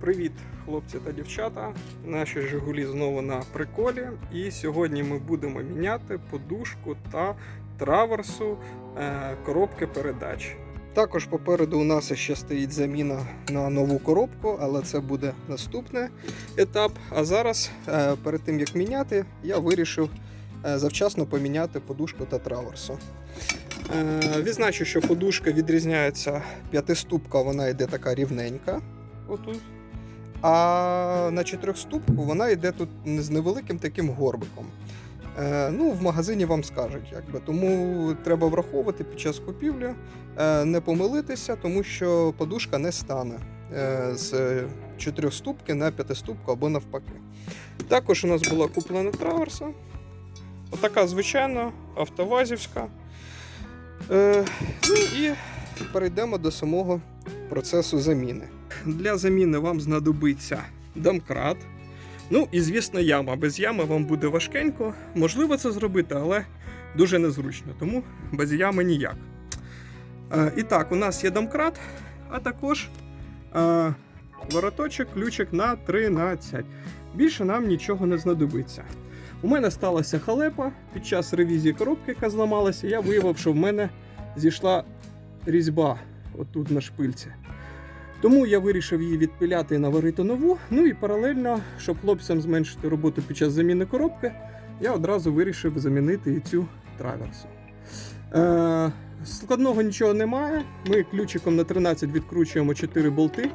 Привіт, хлопці та дівчата. Наші Жигулі знову на приколі. І сьогодні ми будемо міняти подушку та траверсу е, коробки передач. Також попереду у нас ще стоїть заміна на нову коробку, але це буде наступний етап. А зараз, е, перед тим як міняти, я вирішив е, завчасно поміняти подушку та траверсу. Відзначу, що подушка відрізняється п'ятиступка, вона йде така рівненька. Отут. А на чотирьохступку вона йде тут з невеликим таким горбиком. Е, ну, в магазині вам скажуть, якби. Тому треба враховувати під час купівлі, е, не помилитися, тому що подушка не стане е, з чотирьохступки на п'ятиступку або навпаки. Також у нас була куплена траверса. Отака звичайна, автовазівська. Е, ну і перейдемо до самого процесу заміни. Для заміни вам знадобиться домкрат. Ну і звісно, яма. Без ями вам буде важкенько. Можливо це зробити, але дуже незручно, тому без ями ніяк. Е, і так, у нас є домкрат, а також е, вороточок, ключик на 13. Більше нам нічого не знадобиться. У мене сталася халепа під час ревізії коробки, яка зламалася. Я виявив, що в мене зійшла різьба отут на шпильці. Тому я вирішив її відпиляти і наварити нову. Ну і паралельно, щоб хлопцям зменшити роботу під час заміни коробки, я одразу вирішив замінити і цю траверсу. Е, складного нічого немає. Ми ключиком на 13 відкручуємо 4 болти.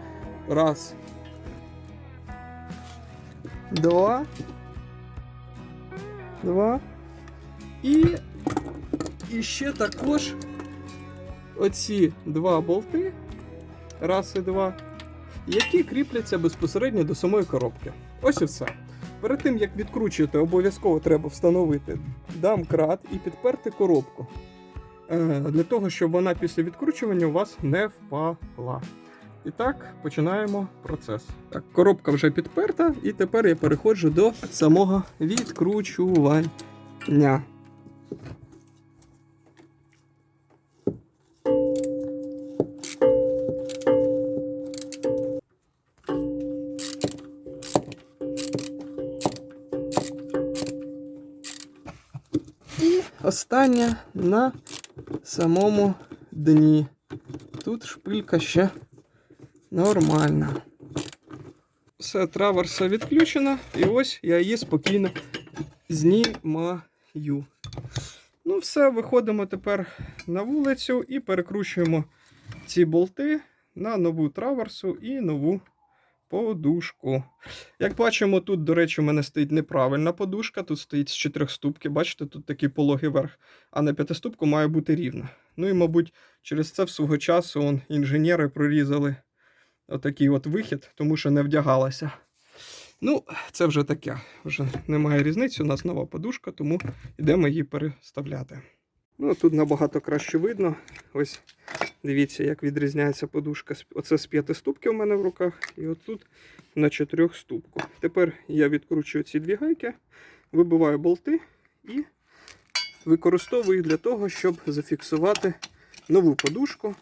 Раз. Два. Два. І, і ще також оці два болти раз і два, які кріпляться безпосередньо до самої коробки. Ось і все. Перед тим як відкручувати, обов'язково треба встановити дамкрат і підперти коробку. Е, Для того, щоб вона після відкручування у вас не впала. І так, починаємо процес. Так, коробка вже підперта, і тепер я переходжу до самого відкручування. Остання на самому дні. Тут шпилька ще нормальна. Все, траверса відключена, і ось я її спокійно знімаю. Ну, все, виходимо тепер на вулицю і перекручуємо ці болти на нову траверсу і нову подушку. Як бачимо, тут, до речі, у мене стоїть неправильна подушка, тут стоїть з чотирьохступки. Бачите, тут такий пологий верх, а на п'ятиступку має бути рівна. Ну і, мабуть, через це в свого часу он, інженери прорізали отакий от вихід, тому що не вдягалася. Ну, це вже таке. Вже немає різниці. У нас нова подушка, тому йдемо її переставляти. Ну, тут набагато краще видно. Ось дивіться, як відрізняється подушка. Оце з п'яти ступки у мене в руках, і отут на чотирьох ступку. Тепер я відкручую ці дві гайки, вибиваю болти і використовую їх для того, щоб зафіксувати нову подушку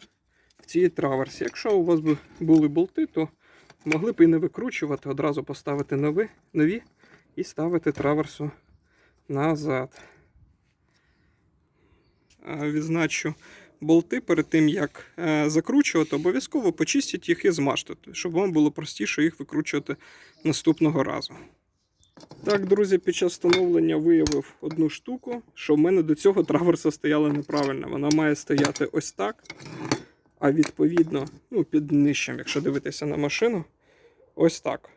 в цій траверсі. Якщо у вас були болти, то могли б і не викручувати, одразу поставити нові, нові і ставити траверсу назад. Відзначу болти перед тим, як е, закручувати, обов'язково почистіть їх і змажте, щоб вам було простіше їх викручувати наступного разу. Так, друзі, під час встановлення виявив одну штуку, що в мене до цього траверса стояла неправильно. Вона має стояти ось так. А відповідно, ну, під нижчим, якщо дивитися на машину, ось так.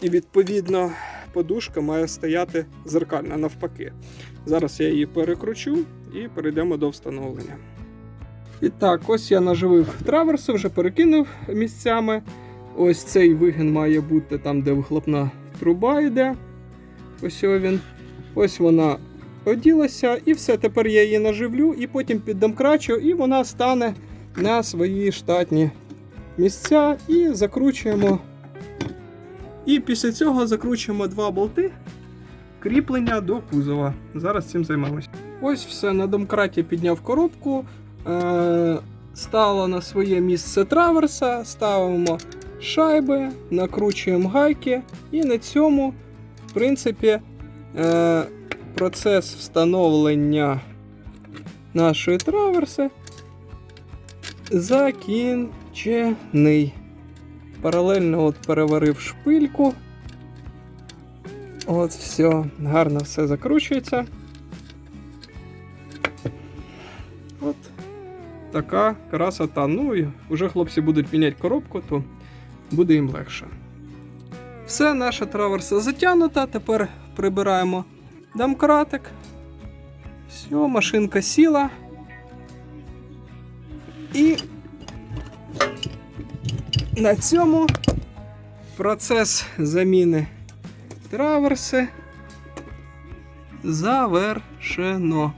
І відповідно подушка має стояти зеркально навпаки. Зараз я її перекручу і перейдемо до встановлення. І так, ось я наживив траверси, вже перекинув місцями. Ось цей вигін має бути там, де вихлопна труба йде. Ось він. Ось вона оділася, і все. Тепер я її наживлю і потім піддомкрачу, і вона стане на свої штатні місця і закручуємо. І після цього закручуємо два болти кріплення до кузова. Зараз цим займемось. Ось все, на домкраті підняв коробку, стало на своє місце траверса, ставимо шайби, накручуємо гайки, і на цьому, в принципі, е, процес встановлення нашої траверси закінчений. Паралельно от переварив шпильку. От, все, гарно все закручується. От така красота. Ну і вже хлопці будуть міняти коробку, то буде їм легше. Все, наша траверса затягнута. Тепер прибираємо домкратик. Все, машинка сіла. І на цьому процес заміни траверси завершено.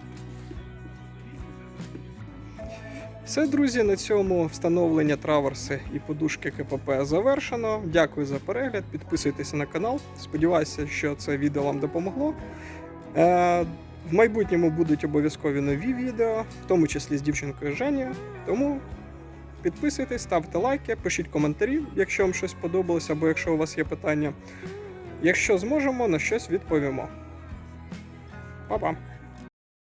Все, друзі, на цьому встановлення траверси і подушки КПП завершено. Дякую за перегляд. Підписуйтеся на канал. Сподіваюся, що це відео вам допомогло. Е, в майбутньому будуть обов'язкові нові відео, в тому числі з дівчинкою Женєю. Тому підписуйтесь, ставте лайки, пишіть коментарі, якщо вам щось сподобалося, або якщо у вас є питання. Якщо зможемо, на щось відповімо. Па-па!